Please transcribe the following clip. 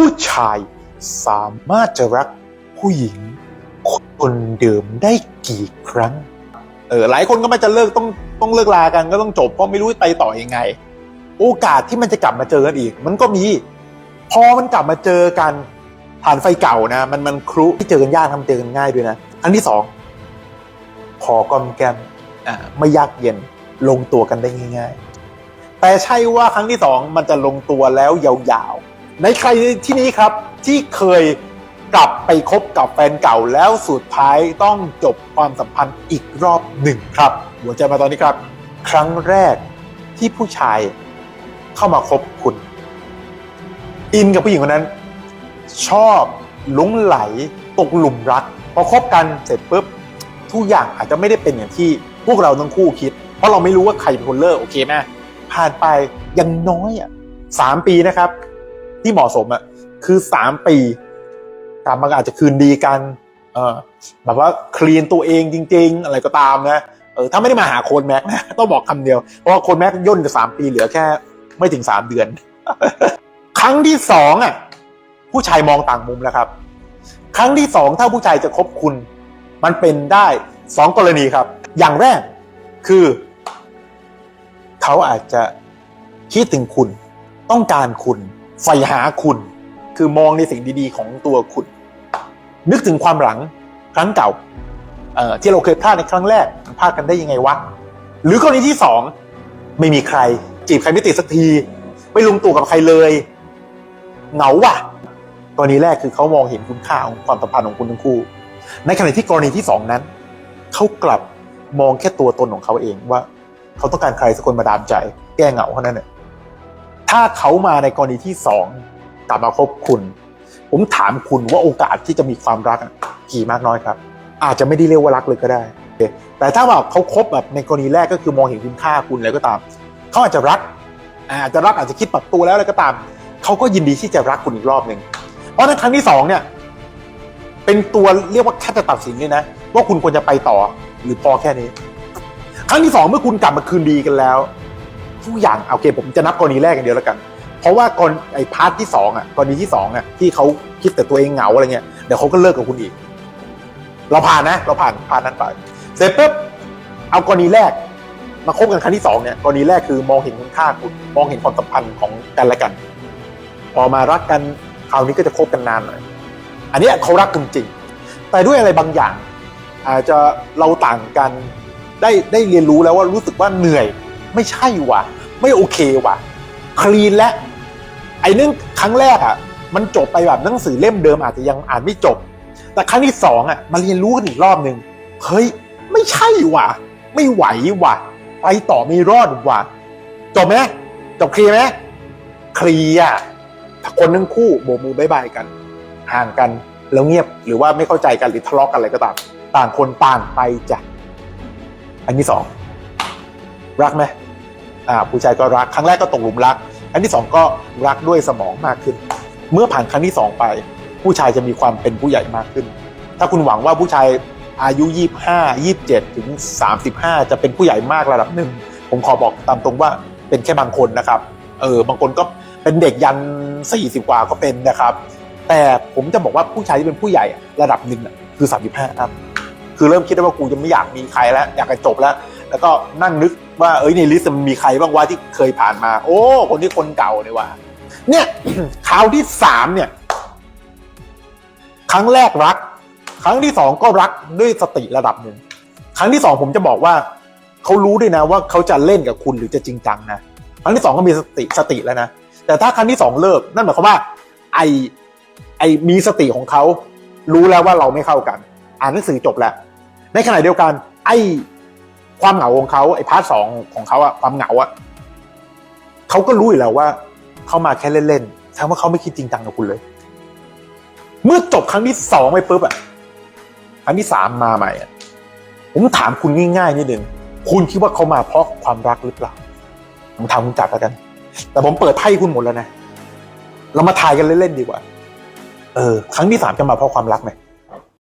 ผู้ชายสามารถจะรักผู้หญิง คนเดิมได้กี่ครั้ง เออหลายคนก็ไม่จะเลิกต้องต้องเลิกลากันก็ต้องจบเพราะไม่รู้ไปต่อยังไง โอกาสที่มันจะกลับมาเจอกันอีก มันก็มี พอมันกลับมาเจอกันผ่านไฟเก่านะ มันมันครุที่เจอกันยากทำเจอกันง่ายด้วยนะอันที่สองพอกอมแกมอ่าไม่ยากเย็นลงตัวกันได้ง่าย ๆ แต่ใช่ว่าครั้งที่สองมันจะลงตัวแล้วยาวๆ ในใครที่นี้ครับที่เคยกลับไปคบกับแฟนเก่าแล้วสุดท้ายต้องจบความสัมพันธ์อีกรอบหนึ่งครับ หัวใจมาตอนนี้ครับ ครั้งแรกที่ผู้ชายเข้ามาคบคุณ อินกับผู้หญิงคนนั้น ชอบหลงไหลตกหลุมรัก พอคบกันเสร็จปุ๊บทุกอย่างอาจจะไม่ได้เป็นอย่างที่พวกเราทั้งคู่คิด เพราะเราไม่รู้ว่าใครเป็นคนเลิกโอเคไหมผ่านไปยังน้อยอะสามปีนะครับ ที่เหมาะสมอะคือสามปีกลับมาก็อาจจะคืนดีกัน เออแบบว่าคลีนตัวเองจริง ๆ อะไรก็ตามนะเออถ้าไม่ได้มาหาโคนแม็กนะต้องบอกคำเดียว เพราะว่าโคนแม็กย่นจะสามปีเหลือแค่ไม่ถึงสามเดือน ครั้งที่สองอะผู้ชายมองต่างมุมแล้วครับ ครั้งที่สองถ้าผู้ชายจะคบคุณ มันเป็นได้สองกรณีครับ อย่างแรกคือ เขาอาจจะคิดถึงคุณต้องการคุณ ใฝ่หาคุณ คือมองในสิ่งดีๆ ของตัวคุณ นึกถึงความหลังครั้งเก่าที่เราเคยพลาดในครั้งแรกพลาดกันได้ยังไงวะ หรือกรณีที่สองไม่มีใคร จีบใครไม่ติดสักที ไม่ลงตัวกับใครเลยเหงาว่ะกรณีแรกคือเขามองเห็นคุณค่าของความสัมพันธ์ของคุณทั้งคู่ ในขณะที่กรณีที่สองนั้นเขากลับมองแค่ตัวตนของเขาเองว่า เขาต้องการใครสักคนมาดามใจ แก้เหงาเท่านั้นเนี่ย ถ้าเขามาในกรณีที่สองกลับมาคบคุณ ผมถามคุณว่าโอกาสที่จะมีความรักกี่มากน้อยครับ อาจจะไม่ได้เรียกว่ารักเลยก็ได้ แต่ถ้าแบบเขาคบแบบในกรณีแรกก็คือมองเห็นคุณค่าคุณอะไรก็ตาม เขาอาจจะรัก อาจจะรักอาจจะคิดปรับตัวแล้วอะไรก็ตาม เขาก็ยินดีที่จะรักคุณอีกรอบหนึ่งเพราะในครั้งที่สองเนี่ย เป็นตัวเรียกว่าแค่จะตัดสินเลยนะ ว่าคุณควรจะไปต่อหรือพอแค่นี้ ครั้งที่สองเมื่อคุณกลับมาคืนดีกันแล้ว ทุกอย่างโอเค ผมจะนับกรณีแรกอย่างเดียวแล้วกัน เพราะว่ากรณีไอ้พาร์ทที่สองอะกรณีที่สองอะที่เขาคิดแต่ตัวเองเหงาอะไรเงี้ยเดี๋ยวเขาก็เลิกกับคุณอีก เราผ่านนะ เราผ่านผ่านนั้นไปเสร็จปุ๊บเอากรณีแรกมาคบกันครั้งที่สองเนี่ยกรณีแรกคือมองเห็นคุณค่าคุณมองเห็นความสัมพันธ์ของกันและกัน พอมารักกันคราวนี้ก็จะคบกันนานหน่อยอันนี้เขารักกันจริง แต่ด้วยอะไรบางอย่าง อาจจะเราต่างกันได้ได้เรียนรู้แล้วว่ารู้สึกว่าเหนื่อย ไม่ใช่ว่ะ ไม่โอเคว่ะ คลีนและ ไอ้เรื่องครั้งแรกอะ มันจบไปแบบหนังสือเล่มเดิมอาจจะยังอ่านไม่จบ แต่ครั้งที่สองอะมาเรียนรู้กันอีกรอบหนึ่งเฮ้ย ไม่ใช่ว่ะ ไม่ไหวว่ะ ไปต่อไม่รอดว่ะ จบไหมจบเคลียร์ไหมเคลียร์ถ้าคนทั้งคู่โบกมือบายบายกัน ห่างกันแล้วเงียบหรือว่าไม่เข้าใจกันหรือทะเลาะกันอะไรก็ตาม ต่างคนต่างไปจ้ะอันที่สองรักไหม ผู้ชายก็รักครั้งแรกก็ตกหลุมรัก อันที่สองก็รักด้วยสมองมากขึ้น เมื่อผ่านครั้งที่สองไป ผู้ชายจะมีความเป็นผู้ใหญ่มากขึ้น ถ้าคุณหวังว่าผู้ชายอายุ 25 27 ถึง 35 จะเป็นผู้ใหญ่มากระดับหนึ่ง ผมขอบอกตามตรงว่าเป็นแค่บางคนนะครับ เออบางคนก็เป็นเด็กยัน 40 กว่าก็เป็นนะครับ แต่ผมจะบอกว่าผู้ชายที่เป็นผู้ใหญ่ระดับหนึ่งอะคือ 35 ครับ คือเริ่มคิดได้ว่ากูจะไม่อยากมีใครแล้ว อยากจะจบแล้ว แล้วก็นั่งนึก ว่าเอ้ยในลิสต์มันมีใครบ้างวะที่เคยผ่านมา โอ้ คนที่คนเก่าเลยว่ะเนี่ยคราวที่สามเนี่ย ครั้งแรกรัก ครั้งที่สองก็รักด้วยสติระดับหนึ่งครั้งที่สองผมจะบอกว่าเขารู้ด้วยนะว่าเขาจะเล่นกับคุณหรือจะจริงจังนะครั้งที่สองก็มีสติสติแล้วนะแต่ถ้าครั้งที่สองเลิกนั่นหมายความว่า ไอไอมีสติของเขารู้แล้วว่าเราไม่เข้ากัน อ่านหนังสือจบแล้ว ในขณะเดียวกัน ไอ ความเหงาของเขาไอ้พาร์ทสองของเขาอะความเหงาอะเขาก็รู้อยู่แล้วว่าเขามาแค่เล่นๆแสดงว่าเขาไม่คิดจริงจังกับคุณเลย เมื่อจบครั้งที่สองไปปุ๊บอะครั้งที่สามมาใหม่อะผมถามคุณง่ายๆนิดนึงคุณคิดว่าเขามาเพราะความรักหรือเปล่าผมถามคุณจัดแล้วกัน แต่ผมเปิดไพ่คุณหมดแล้วนะ เรามาทายกันเล่นๆดีกว่า เออ ครั้งที่สามจะมาเพราะความรักไหม